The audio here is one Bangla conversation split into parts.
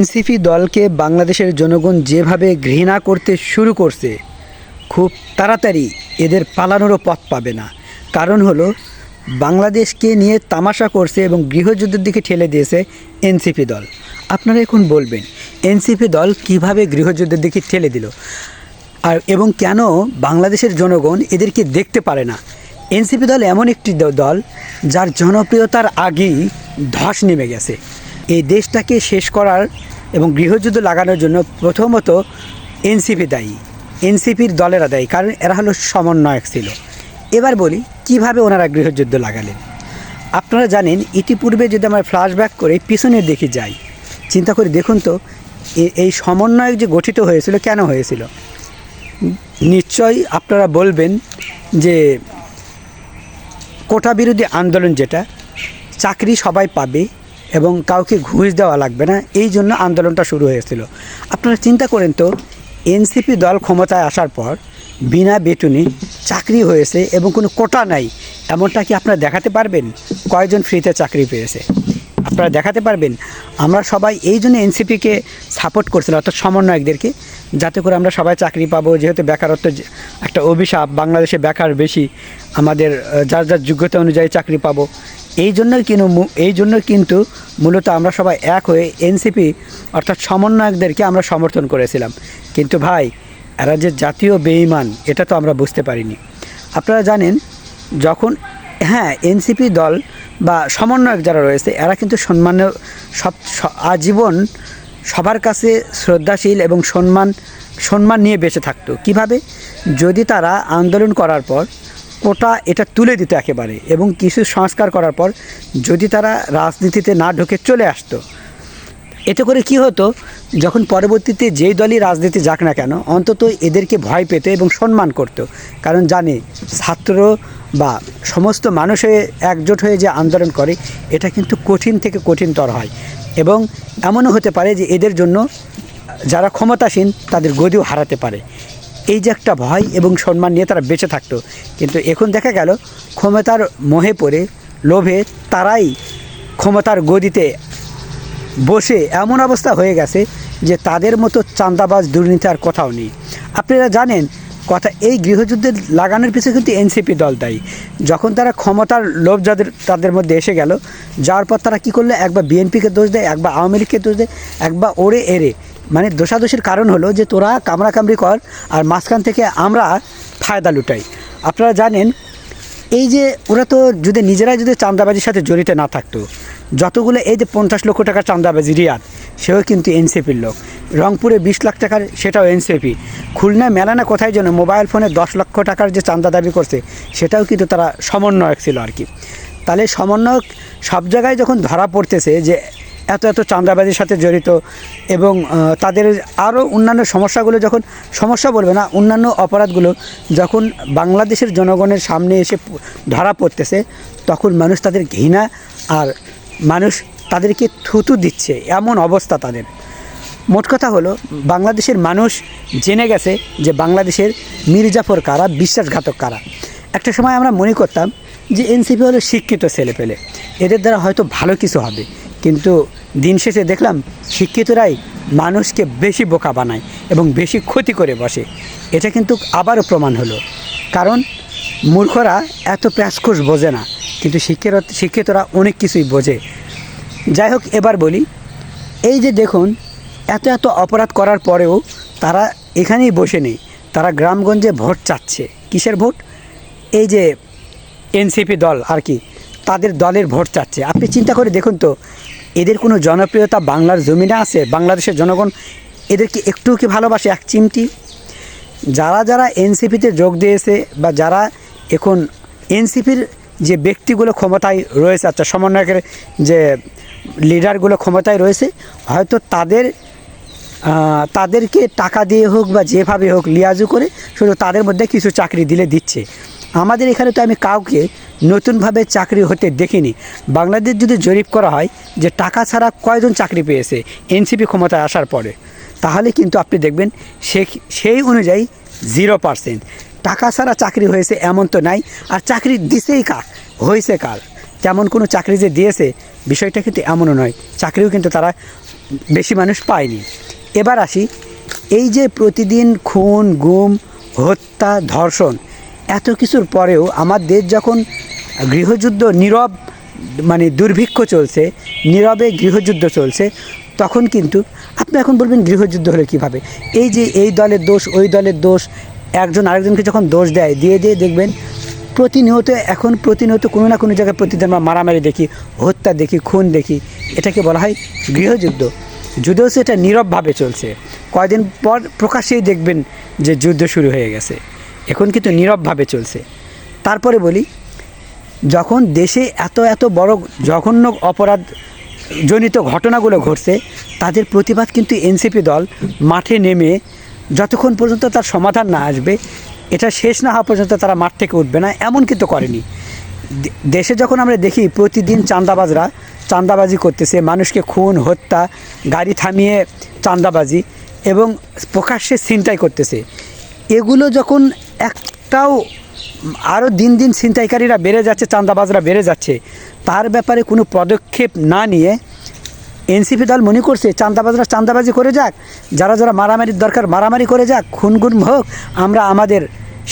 এনসিপি দলকে বাংলাদেশের জনগণ যেভাবে ঘৃণা করতে শুরু করছে, খুব তাড়াতাড়ি এদের পালানোরও পথ পাবে না। কারণ হলো, বাংলাদেশকে নিয়ে তামাশা করছে এবং গৃহযুদ্ধের দিকে ঠেলে দিয়েছে এনসিপি দল। আপনারা এখন বলবেন, এনসিপি দল কীভাবে গৃহযুদ্ধের দিকে ঠেলে দিল? আর এবং কেন বাংলাদেশের জনগণ এদেরকে দেখতে পারে না? এনসিপি দল এমন একটি দল, যার জনপ্রিয়তার আগেই ধস নেমে গেছে। এই দেশটাকে শেষ করার এবং গৃহযুদ্ধ লাগানোর জন্য প্রথমত এনসিপি দায়ী। এনসিপির দলেরা দায়ী, কারণ এরা হলো সমন্বয়ক ছিল। এবার বলি, কীভাবে ওনারা গৃহযুদ্ধ লাগালেন? আপনারা জানেন, ইতিপূর্বে যদি আমরা ফ্ল্যাশব্যাক করে পিছনের দিকে যাই, চিন্তা করে দেখুন তো এই সমন্বয়ক যে গঠিত হয়েছিল, কেন হয়েছিল? নিশ্চয়ই আপনারা বলবেন যে কোটা বিরোধী আন্দোলন যেটা, চাকরি সবাই পাবে এবং কাউকে ঘুষ দেওয়া লাগবে না, এই জন্য আন্দোলনটা শুরু হয়েছিল আপনারা চিন্তা করেন তো, এনসিপি দল ক্ষমতায় আসার পর বিনা বেতনে চাকরি হয়েছে এবং কোনো কোটা নাই, এমনটা কি আপনারা দেখাতে পারবেন? কয়জন ফ্রিতে চাকরি পেয়েছে? আপনারা দেখাতে পারবেন? আমরা সবাই এই জন্য এনসিপিকে সাপোর্ট করছিলাম, অর্থাৎ সমন্বয়কদেরকে, যাতে করে আমরা সবাই চাকরি পাবো, যেহেতু বেকারত্ব একটা অভিশাপ, বাংলাদেশে বেকার বেশি, আমাদের যার যার যোগ্যতা অনুযায়ী চাকরি পাবো এই জন্য কিন্তু এই জন্য কিন্তু মূলত আমরা সবাই এক হয়ে এনসিপি অর্থাৎ সমন্বয়কদেরকে আমরা সমর্থন করেছিলাম। কিন্তু ভাই, এরা যে জাতীয় বেঈমান, এটা তো আমরা বুঝতে পারিনি। আপনারা জানেন, যখন হ্যাঁ এনসিপি দল বা সমন্বয়ক যারা রয়েছে, এরা কিন্তু সম্মানীয় সব আজীবন সবার কাছে শ্রদ্ধাশীল এবং সম্মান সম্মান নিয়ে বেঁচে থাকতো। কীভাবে? যদি তারা আন্দোলন করার পর কোটা এটা তুলে দিত একেবারে এবং কিছু সংস্কার করার পর যদি তারা রাজনীতিতে না ঢুকে চলে আসতো। এতে করে কি হতো, যখন পরবর্তীতে যেই দলই রাজনীতি যাক না কেন, অন্তত এদেরকে ভয় পেত এবং সম্মান করত। কারণ জানে, ছাত্র বা সমস্ত মানুষ একজোট হয়ে যে আন্দোলন করে, এটা কিন্তু কঠিন থেকে কঠিনতর হয়। এবং এমনও হতে পারে যে এদের জন্য যারা ক্ষমতাসীন, তাদের গদিও হারাতে পারে। এই যে একটা ভয় এবং সম্মান নিয়ে তারা বেঁচে থাকতো। কিন্তু এখন দেখা গেল, ক্ষমতার মোহে পড়ে লোভে তারাই ক্ষমতার গদিতে বসে এমন অবস্থা হয়ে গেছে যে তাদের মতো চাঁদাবাজ দুর্নীতি আর কোথাও নেই। আপনারা জানেন, কথা এই গৃহযুদ্ধের লাগানোর পিছনে কিন্তু এনসিপি দল দায়ী। যখন তারা ক্ষমতার লোভ যাদের, তাদের মধ্যে এসে গেল, যাওয়ার পর তারা কী করল? একবার বিএনপিকে দোষ দেয়, একবার আওয়ামী লীগকে দোষ দেয়, একবার ওরে এরে মানে দোষাদোষের কারণ হলো যে তোরা কামড়াকামড়ি কর আর মাঝখান থেকে আমরা ফায়দা লুটাই। আপনারা জানেন, এই যে ওরা তো যদি নিজেরাই যদি চান্দাবাজির সাথে জড়িত না থাকতো, যতগুলো এই যে পঞ্চাশ লক্ষ টাকার চান্দাবাজি রিয়াদ, সেও কিন্তু এনসিপির লোক। রংপুরে বিশ লাখ টাকার সেটাও এনসিপি। খুলনা মেলানা কোথায় যেন মোবাইল ফোনে দশ লক্ষ টাকার যে চান্দা দাবি করছে, সেটাও কিন্তু তারা সমন্বয়ক ছিল আর কি। তাহলে সমন্বয়ক সব জায়গায় যখন ধরা পড়তেছে যে এত এত চাঁদাবাজির সাথে জড়িত এবং তাদের আরও অন্যান্য সমস্যাগুলো যখন, সমস্যা বলবে না, অন্যান্য অপরাধগুলো যখন বাংলাদেশের জনগণের সামনে এসে ধরা পড়তেছে, তখন মানুষ তাদের ঘৃণা আর মানুষ তাদেরকে থুতু দিচ্ছে, এমন অবস্থা তাদের। মোট কথা হলো, বাংলাদেশের মানুষ জেনে গেছে যে বাংলাদেশের মির্জাফর কারা, বিশ্বাসঘাতক কারা। একটা সময় আমরা মনে করতাম যে এনসিপি হলো শিক্ষিত ছেলে পেলে এদের দ্বারা হয়তো ভালো কিছু হবে, কিন্তু দিন শেষে দেখলাম শিক্ষিতরাই মানুষকে বেশি বোকা বানায় এবং বেশি ক্ষতি করে বসে। এটা কিন্তু আবারও প্রমাণ হলো। কারণ মূর্খরা এত প্যাসখোস বোঝে না, কিন্তু শিক্ষিত, শিক্ষিতরা অনেক কিছুই বোঝে। যাই হোক, এবার বলি, এই যে দেখুন, এত এত অপরাধ করার পরেও তারা এখানেই বসে নেই। তারা গ্রামগঞ্জে ভোট চাচ্ছে। কিসের ভোট? এই যে এনসিপি দল আর কি, তাদের দলের ভোট চাচ্ছে। আপনি চিন্তা করে দেখুন তো এদের কোনো জনপ্রিয়তা বাংলার জমিনে আছে? বাংলাদেশের জনগণ এদেরকে একটু কি ভালোবাসে? এক চিমটি। যারা যারা এনসিপিতে যোগ দিয়েছে বা যারা এখন এনসিপির যে ব্যক্তিগুলো ক্ষমতায় রয়েছে আচ্ছা সমন্বয়কের যে লিডারগুলো ক্ষমতায় রয়েছে, হয়তো তাদের তাদেরকে টাকা দিয়ে হোক বা যেভাবে হোক লিয়াজু করে শুধু তাদের মধ্যে কিছু চাকরি দিলে দিচ্ছে। আমাদের এখানে তো আমি কাউকে নতুনভাবে চাকরি হতে দেখিনি। বাংলাদেশ যদি জরিপ করা হয় যে টাকা ছাড়া কয়জন চাকরি পেয়েছে এনসিপি ক্ষমতায় আসার পরে, তাহলে কিন্তু আপনি দেখবেন সে সেই অনুযায়ী জিরো পার্সেন্ট। টাকা ছাড়া চাকরি হয়েছে এমন তো নাই, আর চাকরি দিছেই কার? হয়েছে কার? তেমন কোনো চাকরি যে দিয়েছে, বিষয়টা কিন্তু এমনও নয়। চাকরিও কিন্তু তারা বেশি মানুষ পায়নি। এবার আসি, এই যে প্রতিদিন খুন, গুম, হত্যা, ধর্ষণ, এত কিছুর পরেও আমার দেশ যখন গৃহযুদ্ধ নীরব মানে দুর্ভিক্ষ চলছে, নীরবে গৃহযুদ্ধ চলছে, তখন কিন্তু আপনি এখন বলবেন গৃহযুদ্ধ হলে কীভাবে? এই যে এই দলের দোষ, ওই দলের দোষ, একজন আরেকজনকে যখন দোষ দেয়, দিয়ে দিয়ে দেখবেন প্রতিনিয়ত, এখন প্রতিনিয়ত কোনো না কোনো জায়গায় প্রতিদিন আমরা মারামারি দেখি, হত্যা দেখি, খুন দেখি, এটাকে বলা হয় গৃহযুদ্ধ। যদিও সেটা নীরবভাবে চলছে। কয়দিন পর প্রকাশ্যেই দেখবেন যে যুদ্ধ শুরু হয়ে গেছে। এখন কিন্তু নীরবভাবে চলছে। তারপরে বলি যখন দেশে এত এত বড় জঘন্য অপরাধ জনিত ঘটনাগুলো ঘটছে, তাদের প্রতিবাদ কিন্তু এনসিপি দল মাঠে নেমে যতক্ষণ পর্যন্ত তার সমাধান না আসবে, এটা শেষ না হওয়া পর্যন্ত তারা মাঠ থেকে উঠবে না, এমন কিন্তু করেনি। দেশে যখন আমরা দেখি প্রতিদিন চাঁদাবাজরা চাঁদাবাজি করতেছে, মানুষকে খুন, হত্যা, গাড়ি থামিয়ে চাঁদাবাজি এবং প্রকাশ্যে ছিনতাই করতেছে, এগুলো যখন একটাও আরও দিন দিন ছিনতাইকারীরা বেড়ে যাচ্ছে, চাঁদাবাজরা বেড়ে যাচ্ছে। তার ব্যাপারে কোনো পদক্ষেপ না নিয়ে এনসিপি দল মনে করছে, চাঁদাবাজরা চাঁদাবাজি করে যাক, যারা যারা মারামারির দরকার মারামারি করে যাক খুনগুন হোক, আমরা আমাদের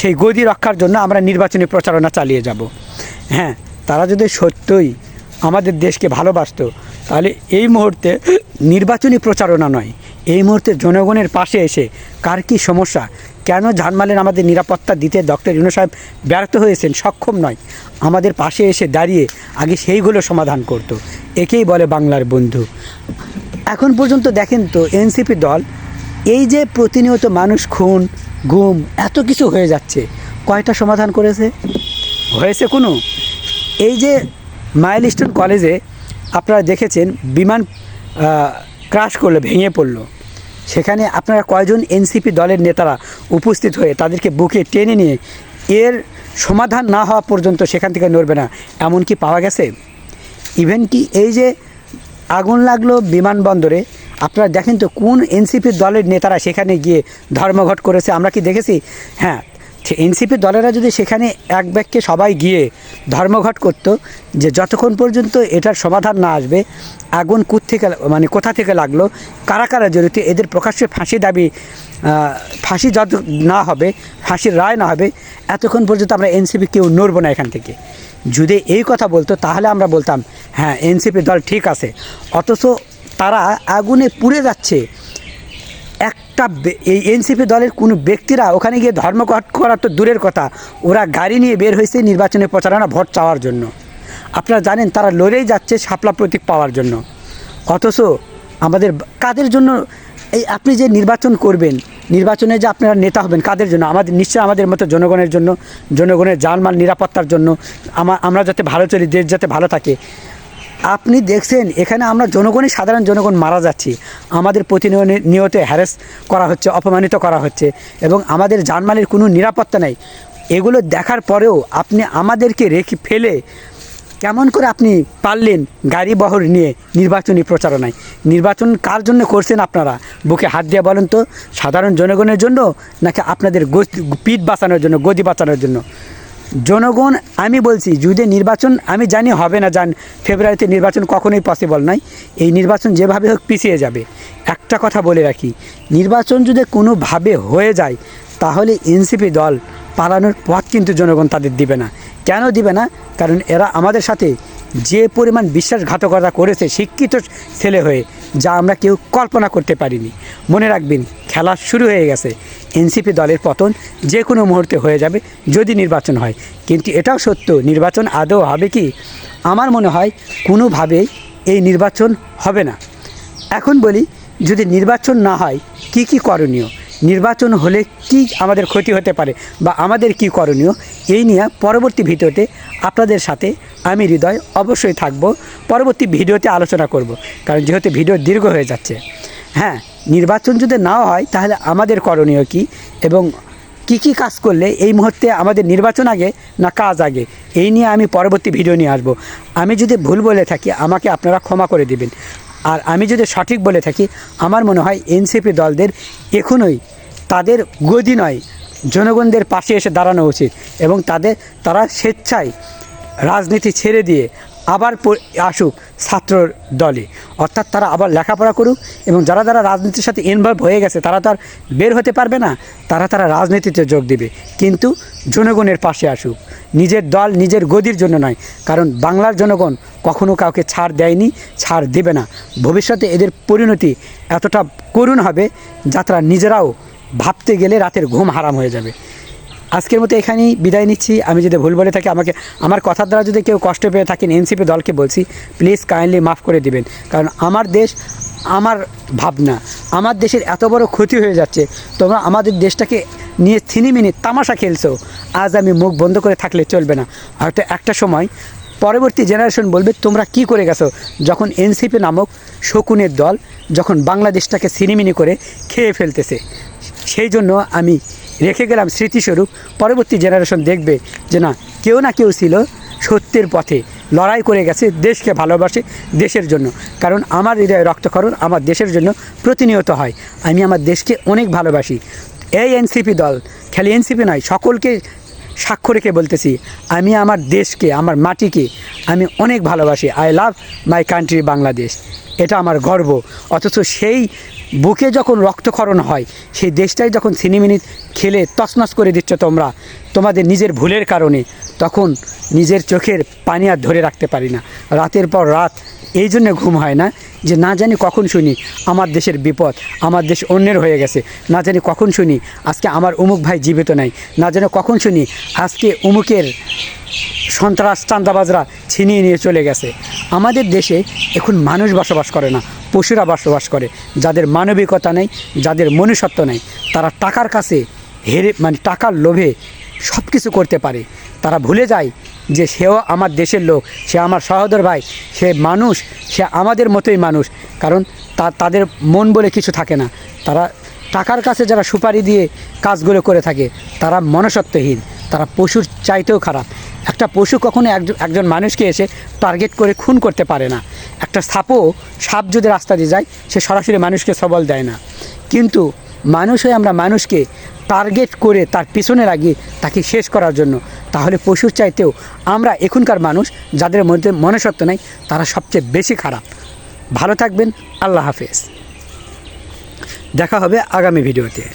সেই গদি রক্ষার জন্য আমরা নির্বাচনী প্রচারণা চালিয়ে যাব। হ্যাঁ তারা যদি সত্যই আমাদের দেশকে ভালোবাসতো, তাহলে এই মুহূর্তে নির্বাচনী প্রচারণা নয়, এই মুহূর্তে জনগণের পাশে এসে কার কী সমস্যা কেন ঝানমালেন আমাদের নিরাপত্তা দিতে ডক্টর ইউনু সাহেব ব্যর্থ হয়েছেন? সক্ষম নয়। আমাদের পাশে এসে দাঁড়িয়ে আগে সেইগুলো সমাধান করতো। একেই বলে বাংলার বন্ধু। এখন পর্যন্ত দেখেন তো, এনসিপি দল, এই যে প্রতিনিয়ত মানুষ খুন, গুম, এত কিছু হয়ে যাচ্ছে, কয়টা সমাধান করেছে? হয়েছে কোনো? এই যে মাইলস্টোন কলেজে আপনারা দেখেছেন, বিমান ক্রাশ করল, ভেঙে পড়ল। সেখানে আপনারা কয়জন এনসিপি দলের নেতারা উপস্থিত হয়ে তাদেরকে বুকে টেনে নিয়ে এর সমাধান না হওয়া পর্যন্ত সেখান থেকে নড়বে না, এমন কি পাওয়া গেছে? ইভেন কি এই যে আগুন লাগল বিমানবন্দরে, আপনারা দেখেন তো কোন এনসিপির দলের নেতারা সেখানে গিয়ে ধর্মঘট করেছে, আমরা কি দেখেছি? হ্যাঁ এনসিপি দলেরা যদি সেখানে এক ব্যাগকে সবাই গিয়ে ধর্মঘট করত, যে যতক্ষণ পর্যন্ত এটার সমাধান না আসবে, আগুন কুত থেকে মানে কোথা থেকে লাগল, কারা কারা জড়িত, এদের প্রকাশ্যে ফাঁসি দাবি ফাঁসি যত না হবে, ফাঁসির রায় না হবে, এতক্ষণ পর্যন্ত আমরা এনসিপি কেউ নড়বো না এখান থেকে। যদি এই কথা বলতো, তাহলে আমরা বলতাম হ্যাঁ এনসিপি দল ঠিক আছে। অথচ তারা আগুনে পুড়ে যাচ্ছে একটা এই এনসিপি দলের কোনো ব্যক্তিরা ওখানে গিয়ে ধর্মঘট করা তো দূরের কথা। ওরা গাড়ি নিয়ে বের হয়েছে নির্বাচনী প্রচারণা, ভোট চাওয়ার জন্য। আপনারা জানেন তারা লড়েই যাচ্ছে শাপলা প্রতীক পাওয়ার জন্য। অথচ আমাদের কাদের জন্য এই আপনি যে নির্বাচন করবেন, নির্বাচনে যে আপনারা নেতা হবেন, কাদের জন্য? আমাদের নিশ্চয় আমাদের মতো জনগণের জন্য, জনগণের জানমাল, নিরাপত্তার জন্য আমা- আমরা যাতে ভালো চলি, দেশ যাতে ভালো থাকে। আপনি দেখছেন, এখানে আমরা জনগণই সাধারণ জনগণ মারা যাচ্ছি। আমাদের প্রতিনিয়ত নিয়ত হ্যারাস করা হচ্ছে, অপমানিত করা হচ্ছে এবং আমাদের জানমালের কোনো নিরাপত্তা নেই। এগুলো দেখার পরেও আপনি আমাদেরকে রেখে ফেলে কেমন করে আপনি পারলেন গাড়ি বহর নিয়ে নির্বাচনী প্রচারণায়? নির্বাচন কার জন্য করছেন আপনারা? বুকে হাত দিয়ে বলেন তো, সাধারণ জনগণের জন্য নাকি আপনাদের পিঠ বাঁচানোর জন্য, গদি বাঁচানোর জন্য? জনগণ, আমি বলছি, যদি নির্বাচন, আমি জানি হবে না জান, ফেব্রুয়ারিতে নির্বাচন কখনোই পসিবল নয়। এই নির্বাচন যেভাবে হোক পিছিয়ে যাবে। একটা কথা বলে রাখি, নির্বাচন যদি কোনোভাবে হয়ে যায়, তাহলে এনসিপি দল পালানোর পথ কিন্তু জনগণ তাদের দিবে না। কেন দিবে না? কারণ এরা আমাদের সাথে যে পরিমাণ বিশ্বাসঘাতকতা করেছে, শিক্ষিত ছেলে হয়ে যা আমরা কেউ কল্পনা করতে পারিনি। মনে রাখবেন, খেলা শুরু হয়ে গেছে। এনসিপি দলের পতন যে কোনো মুহূর্তে হয়ে যাবে যদি নির্বাচন হয়। কিন্তু এটাও সত্য, নির্বাচন আদৌ হবে কি? আমার মনে হয় কোনোভাবেই এই নির্বাচন হবে না। এখন বলি, যদি নির্বাচন না হয়, কি কি করণীয়? নির্বাচন হলে কি আমাদের ক্ষতি হতে পারে বা আমাদের কি করণীয়, এই নিয়ে পরবর্তী ভিডিওতে আপনাদের সাথে আমি হৃদয় অবশ্যই থাকব। পরবর্তী ভিডিওতে আলোচনা করব, কারণ যেহেতু ভিডিও দীর্ঘ হয়ে যাচ্ছে। হ্যাঁ নির্বাচন যদি নাও হয়, তাহলে আমাদের করণীয় কি এবং কি কি কাজ করলে এই মুহূর্তে আমাদের নির্বাচন আগে না কাজ আগে, এই নিয়ে আমি পরবর্তী ভিডিও নিয়ে আসব। আমি যদি ভুল বলে থাকি, আমাকে আপনারা ক্ষমা করে দিবেন। আর আমি যদি সঠিক বলে থাকি, আমার মনে হয় এনসিপি দলদের এখনোই তাদের গদি নয়, জনগণদের পাশে এসে দাঁড়ানো উচিত এবং তাদের, তারা স্বেচ্ছায় রাজনীতি ছেড়ে দিয়ে আবার আসুক ছাত্র দলে। অর্থাৎ তারা আবার লেখাপড়া করুক এবং যারা যারা রাজনীতির সাথে ইনভলভ হয়ে গেছে, তারা তো আর বের হতে পারবে না, তারা তারা রাজনীতিতে যোগ দেবে। কিন্তু জনগণের পাশে আসুক। নিজের দল নিজের গদির জন্য নয়, কারণ বাংলার জনগণ কখনো কাউকে ছাড় দেয়নি, ছাড় দেবে না। ভবিষ্যতে এদের পরিণতি এতটা করুণ হবে যা তারা নিজেরাও ভাবতে গেলে রাতের ঘুম হারাম হয়ে যাবে। আজকের মতো এখানেই বিদায় নিচ্ছি। আমি যদি ভুল বলে থাকি, আমাকে আমার কথার দ্বারা যদি কেউ কষ্ট পেয়ে থাকেন, এনসিপি দলকে বলছি, প্লিজ কাইন্ডলি মাফ করে দিবেন। কারণ আমার দেশ আমার ভাবনা, আমার দেশের এত বড় ক্ষতি হয়ে যাচ্ছে। তোমরা আমাদের দেশটাকে নিয়ে থিনিমিনি তামাশা খেলছো। আজ আমি মুখ বন্ধ করে থাকলে চলবে না। হয়তো একটা সময় পরবর্তী জেনারেশন বলবে, তোমরা কি করে গেছো? যখন এনসিপি নামক শকুনের দল যখন বাংলাদেশটাকে সিনিমিনি করে খেয়ে ফেলতেছে। সেই জন্য আমি রেখে গেলাম স্মৃতিস্বরূপ। পরবর্তী জেনারেশন দেখবে যে না, কেউ না কেউ ছিল সত্যের পথে। লড়াই করে গেছে, দেশকে ভালোবাসে, দেশের জন্য। কারণ আমার হৃদয়ে রক্তক্ষরণ আমার দেশের জন্য প্রতিনিয়ত হয়। আমি আমার দেশকে অনেক ভালোবাসি। এই এনসিপি দল, খালি এনসিপি নয়, সকলকে সাক্ষ্য রেখে বলতেছি, আমি আমার দেশকে, আমার মাটিকে আমি অনেক ভালোবাসি। I love my country Bangladesh এটা আমার গর্ব। অথচ সেই বুকে যখন রক্তক্ষরণ হয়, সেই দেশটাই যখন সিনেমিনি খেলে তছনছ করে দিচ্ছ তোমরা, তোমাদের নিজের ভুলের কারণে, তখন নিজের চোখের পানি আর ধরে রাখতে পারি না। রাতের পর রাত, এই জন্য ঘুম হয় না যে না জানি কখন শুনি, আমার দেশের বিপদ, আমার দেশ অন্যের হয়ে গেছে। না জানি কখন শুনি, আজকে আমার অমুক ভাই জীবিত নাই। না জানি কখন শুনি, আজকে অমুকের সন্ত্রাস চান্দাবাজরা ছিনিয়ে নিয়ে চলে গেছে। আমাদের দেশে এখন মানুষ বসবাস করে না, পশুরা বসবাস করে। যাদের মানবিকতা নেই, যাদের মনুষ্যত্ব নেই, তারা টাকার কাছে হেরে মানে টাকার লোভে সব কিছু করতে পারে। তারা ভুলে যায় যে সেও আমার দেশের লোক, সে আমার সহোদর ভাই, সে মানুষ, সে আমাদের মতোই মানুষ। কারণ তা, তাদের মন বলে কিছু থাকে না। তারা টাকার কাছে যারা সুপারি দিয়ে কাজগুলো করে থাকে, তারা মনসত্বহীন তারা পশুর চাইতেও খারাপ। একটা পশু কখনো একজন মানুষকে এসে টার্গেট করে খুন করতে পারে না। একটা সাপও, সাপ যদি রাস্তা দিয়ে যায়, সে সরাসরি মানুষকে সবল দেয় না। কিন্তু মানুষ হয়ে আমরা মানুষকে টার্গেট করে তার পিছনে লাগিয়ে তাকে শেষ করার জন্য, তাহলে পশুর চাইতেও আমরা এখনকার মানুষ, যাদের মধ্যে মনুষ্যত্ব নেই, তারা সবচেয়ে বেশি খারাপ। ভালো থাকবেন, আল্লাহ হাফেজ। দেখা হবে আগামী ভিডিওতে।